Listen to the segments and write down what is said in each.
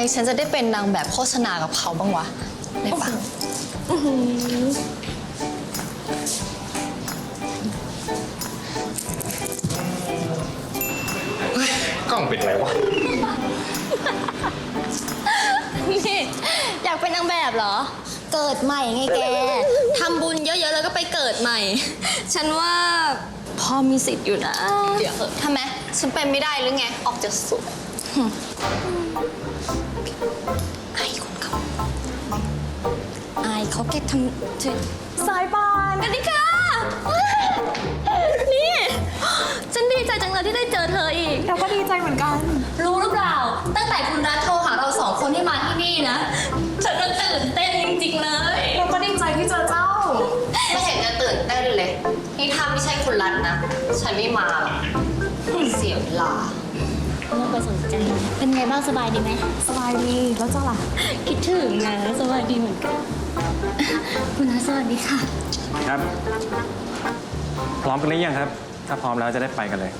ำไงฉันจะได้เป็นนางแบบโฆษณากับเขาบ้างวะในฟังกล้องปิดอะไรวะ นี่อยากเป็นนางแบบเหรอ เกิดใหม่ไงแกทำบุญเยอะๆแล้วก็ไปเกิดใหม่ ฉันว่าพอมีสิทธิ์อยู่นะ เดี๋ยวทำไมฉันเป็นไม่ได้หรือไง ออกจะสวย ไอายคนเขาอายเขาแกทำถึงสายปานสวัสดีค่ะ นี่ ฉันดีใจจังเลยที่ได้เจอเธออีก เราก็ดีใจเหมือนกัน รู้หรือเปล่า ตั้งแต่คุณรัฐโทรหาเราสองคนที่มาที่นี่นะ ฉันก็ตื่นเต้นจริงๆเลย เราก็ดีใจที่เจอเจ้า ไม่เห็นจะตื่นเต้นเลย นี่ถ้าไม่ใช่คุณรัฐนะ ฉันไม่มาหรอกเสียเวลา ไม่ต้องไปสนใจ เป็นไงบ้างสบายดีไหม สบายดีแล้วเจ้าล่ะ คิดถึงนะสบายดีเหมือนกัน คุณน้าสวัสดีค่ะ ครับ พร้อมกันหรือยังครับ ถ้าพร้อมแล้วจะได้ไปกันเลย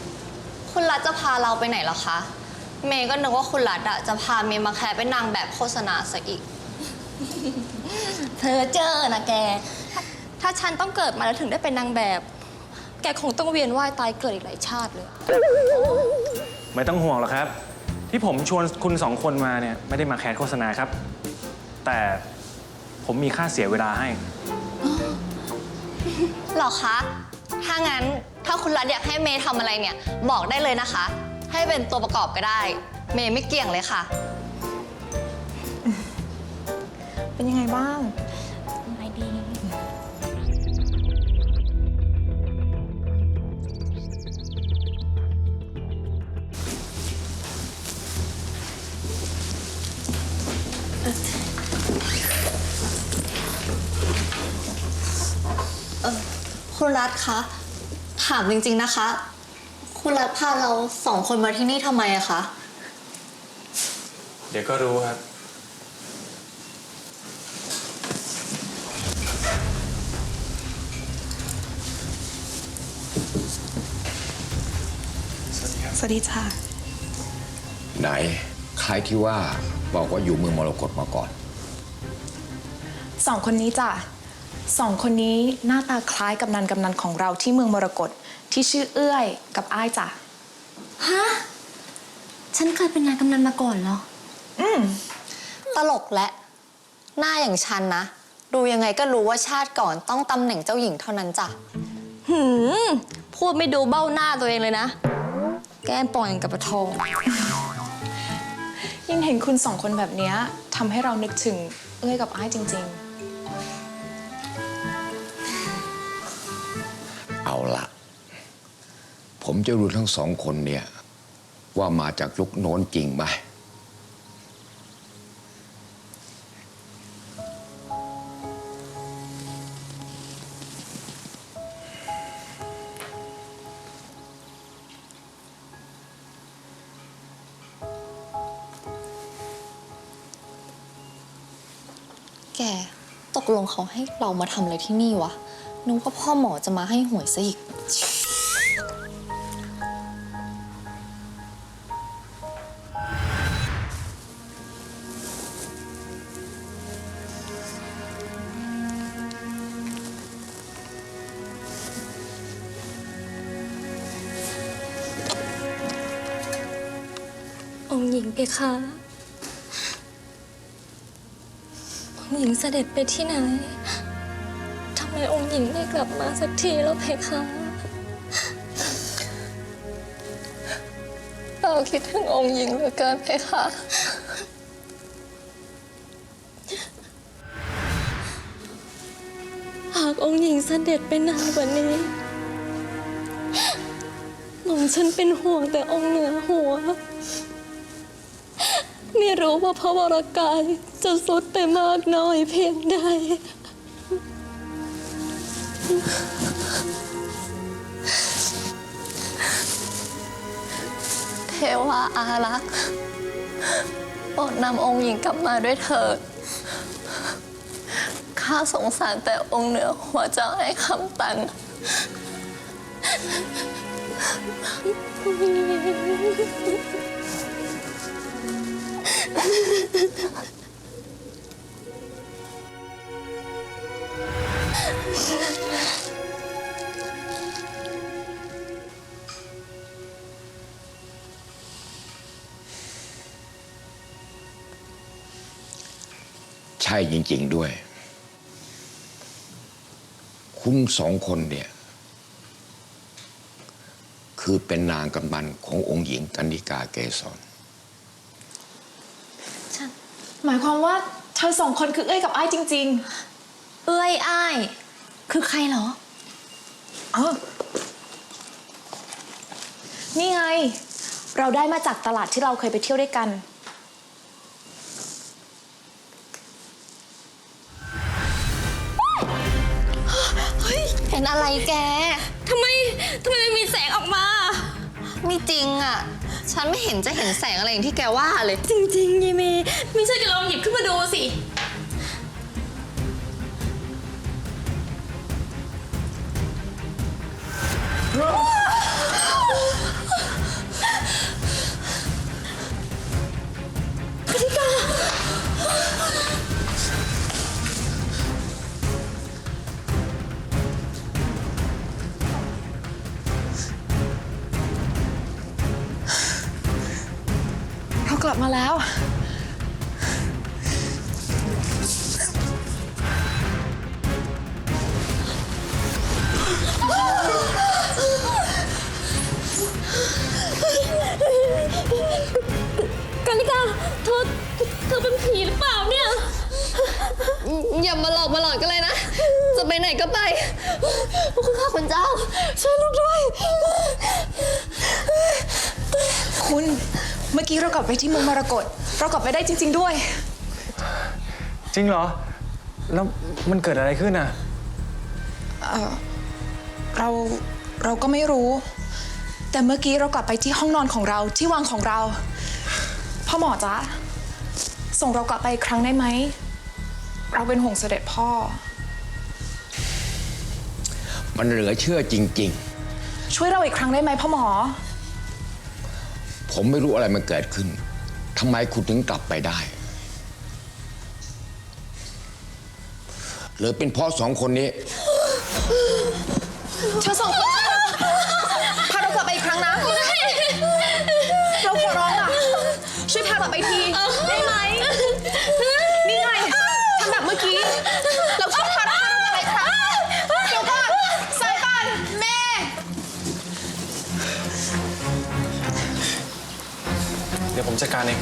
คุณรัฐจะพาเราไปไหนเหรอคะ เมย์ก็นึกว่าคุณรัฐอะจะพาเมย์มาแคร์เป็นนางแบบโฆษณาซะอีก เธอเจอนะแก ถ้าฉันต้องเกิดมาแล้วถึงได้เป็นนางแบบ แกคงต้องเวียนว่ายตายเกิดอีกหลายชาติเลย ไม่ต้องห่วงหรอกครับ ที่ผมชวนคุณสองคนมาเนี่ยไม่ได้มาแคสโฆษณาครับ แต่ผมมีค่าเสียเวลาให้ หรอคะ ถ้างั้นถ้าคุณรัฐอยากให้เมย์ทำอะไรเนี่ย บอกได้เลยนะคะ ให้เป็นตัวประกอบก็ได้ เมย์ไม่เกี่ยงเลยค่ะ เป็นยังไงบ้าง รัฐคะถามจริงๆนะคะ คุณรัฐพาเราสองคนมาที่นี่ทำไมอะคะ เดี๋ยวก็รู้ครับ สวัสดีจ้าไหนใครที่ว่าบอกว่าอยู่เมืองมรกตมาก่อน สองคนนี้จ้ะ สองคนนี้หน้าตาคล้ายกับนันกำนันของเราที่เมืองมรกตที่ชื่อเอื้อยกับอ้ายจ้ะ ฮะ ฉันเคยเป็นนายกำนันมาก่อนเหรอ อืม ตลกและ หน้าอย่างฉันนะ ดูยังไงก็รู้ว่าชาติก่อนต้องตำแหน่งเจ้าหญิงเท่านั้นจ้ะ หืม พูดไม่ดูเบ้าหน้าตัวเองเลยนะ แก้มป่องอย่างกับปะทอง ยิ่งเห็นคุณสองคนแบบเนี้ยทำให้เรานึกถึงเอื้อยกับอ้ายจริงเผมจะรู้ทั้งสองคนเนี่ย ว่ามาจากยุคโน้นจริงไหมแกตกลงเขาให้เรามาทำอะไรที่นี่วะนึกว่าพ่อหมอจะมาให้หวยซะอีก ญิงเพคะองค์หญิงเสด็จไปที่ไหน ทำไมองค์หญิงไม่กลับมาสักทีแล้วเพคะเราคิดถึงองค์หญิงเหลือเกินเพคะหากองค์หญิงเสด็จไปนานกว่านี้หม่อมฉันเป็นห่วงแต่องค์เหนือหัว ไม่รู้ว่าพระวรกายจะสุดไปมากน้อยเพียงใด เทวาอารักษ์โปรดนำองค์หญิงกลับมาด้วยเถิด ข้าสงสารแต่องค์เหนือหัวจะให้คำตันพ ใช่จริง ๆ ด้วย คุณสองคนเนี่ย คือเป็นนางกำบันขององค์หญิงกันิกาเกษร หมายความว่าเธอสองคนคือเอ้ยกับไอ้ายจริง เอ้ยอ้าย คือใครเหรอ ๆ เออนี่ไง เราได้มาจากตลาดที่เราเคยไปเที่ยวด้วยกันเห็นอะไรแก ทำไม ทำไมมันมีแสงออกมา ไม่จริงอะ ฉันไม่เห็นจะเห็นแสงอะไรอย่างที่แกว่าเลย จริงๆยีเมย์ไม่ใช่จะลองหยิบขึ้นมา ลับมาแล้วกาลิกาเธอเธอเป็นผีหรือเปล่าเนี่ย อย่ามาหลอกมาหลอนกันเลยนะ จะไปไหนก็ไป คุณข้าคุณเจ้า ช่วยลูกด้วย คุณ เมื่อกี้เรากลับไปที่เมืองมรกตเรากลับไปได้จริง ๆ ด้วย จริงเหรอ แล้วมันเกิดอะไรขึ้นอะ เราเราก็ไม่รู้ แต่เมื่อกี้เรากลับไปที่ห้องนอนของเราที่วังของเรา พ่อหมอจ๊ะส่งเรากลับไปอีกครั้งได้ไหม เราเป็นห่วงเสด็จพ่อ มันเหลือเชื่อจริงช่วยเราอีกครั้งได้ไหมพ่อหมอๆ ผมไม่รู้อะไรมันเกิดขึ้นทำไมคุณถึงกลับไปได้ หรือเป็นเพราะสองคนนี้ เธอสองคนพาเรากลับไปอีกครั้งนะ เราขอร้องอะ ช่วยพากลับไปที ดี๋ยวผมจัดการเอง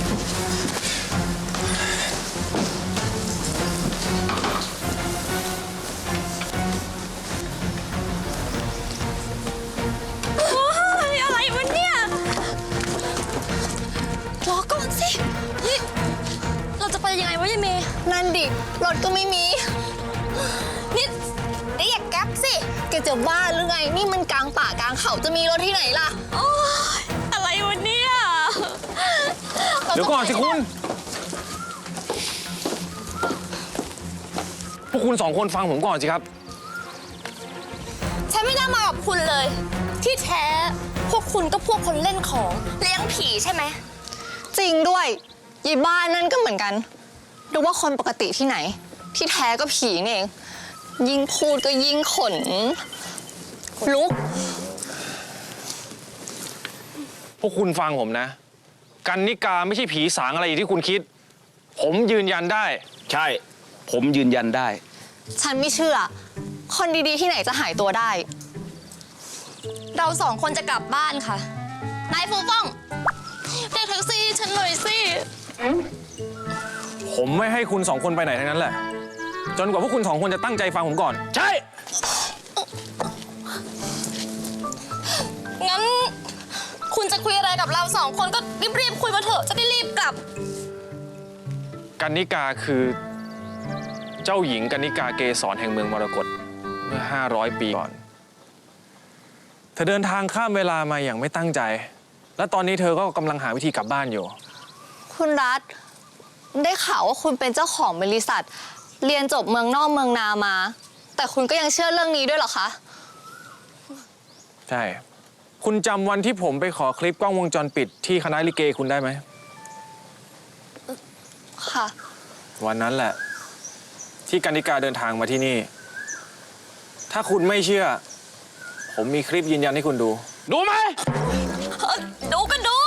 โอ้ยอะไรวะเนี่ยรอก่อนสิเฮ้ยเราจะไปยังไงวะยายเมย์นั่นดิ รถก็ไม่มี นี่เรียกแก๊ปสิ แกจะบ้าหรือไง นี่มันกลางป่ากลางเขาจะมีรถที่ไหนล่ะ โอ้ ดี๋ยวก่อนสิคุณ พวกคุณสองคนฟังผมก่อนสิครับ ฉันไม่น่ามากับคุณเลย ที่แท้พวกคุณก็พวกคนเล่นของเลี้ยงผีใช่ไหม จริงด้วยยีบ้านนั่นก็เหมือนกัน ดูว่าคนปกติที่ไหน ที่แท้ก็ผีนี่เอง ยิ่งพูดก็ยิ่งขน ลุก พวกคุณฟังผมนะ กันนิกาไม่ใช่ผีสางอะไรอย่างที่คุณคิด ผมยืนยันได้ ใช่ ผมยืนยันได้ ฉันไม่เชื่อ คนดีๆที่ไหนจะหายตัวได้ เราสองคนจะกลับบ้านค่ะ นายฟูฟ่องเรียกแท็กซี่ฉันหน่อยสิ ผมไม่ให้คุณสองคนไปไหนทั้งนั้นแหละ จนกว่าพวกคุณสองคนจะตั้งใจฟังผมก่อน ใช่ คุยอะไรกับเราสองคนก็รีบๆคุยมาเถอะจะได้รีบกลับ กันนิกาคือเจ้าหญิงกันนิกาเกษรแห่งเมืองมรกตเมื่อ 500 ปีก่อน เธอเดินทางข้ามเวลามาอย่างไม่ตั้งใจ และตอนนี้เธอก็กำลังหาวิธีกลับบ้านอยู่ คุณรัฐได้ข่าวว่าคุณเป็นเจ้าของบริษัท เรียนจบเมืองนอกเมืองนามา แต่คุณก็ยังเชื่อเรื่องนี้ด้วยเหรอคะ ใช่ คุณจำวันที่ผมไปขอคลิปกล้องวงจรปิดที่คณะลิเกคุณได้ไหม ค่ะ วันนั้นแหละ ที่กนิกาเดินทางมาที่นี่ ถ้าคุณไม่เชื่อ ผมมีคลิปยืนยันให้คุณดู ดูไหมดูก็ดู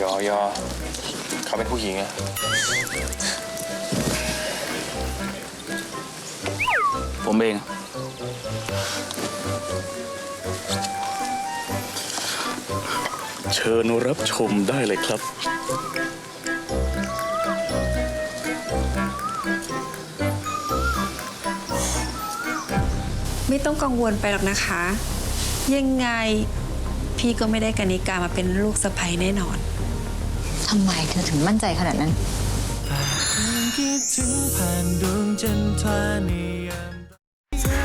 ยอยอเขาเป็นผู้หญิงอะผมเอง เชิญรับชมได้เลยครับ ไม่ต้องกังวลไปหรอกนะคะ ยังไงพี่ก็ไม่ได้กนิกามาเป็นลูกสะใภ้แน่นอน ทำไมเธอถึงมั่นใจขนาดนั้น คิดถึงผ่านดวงจันทรานี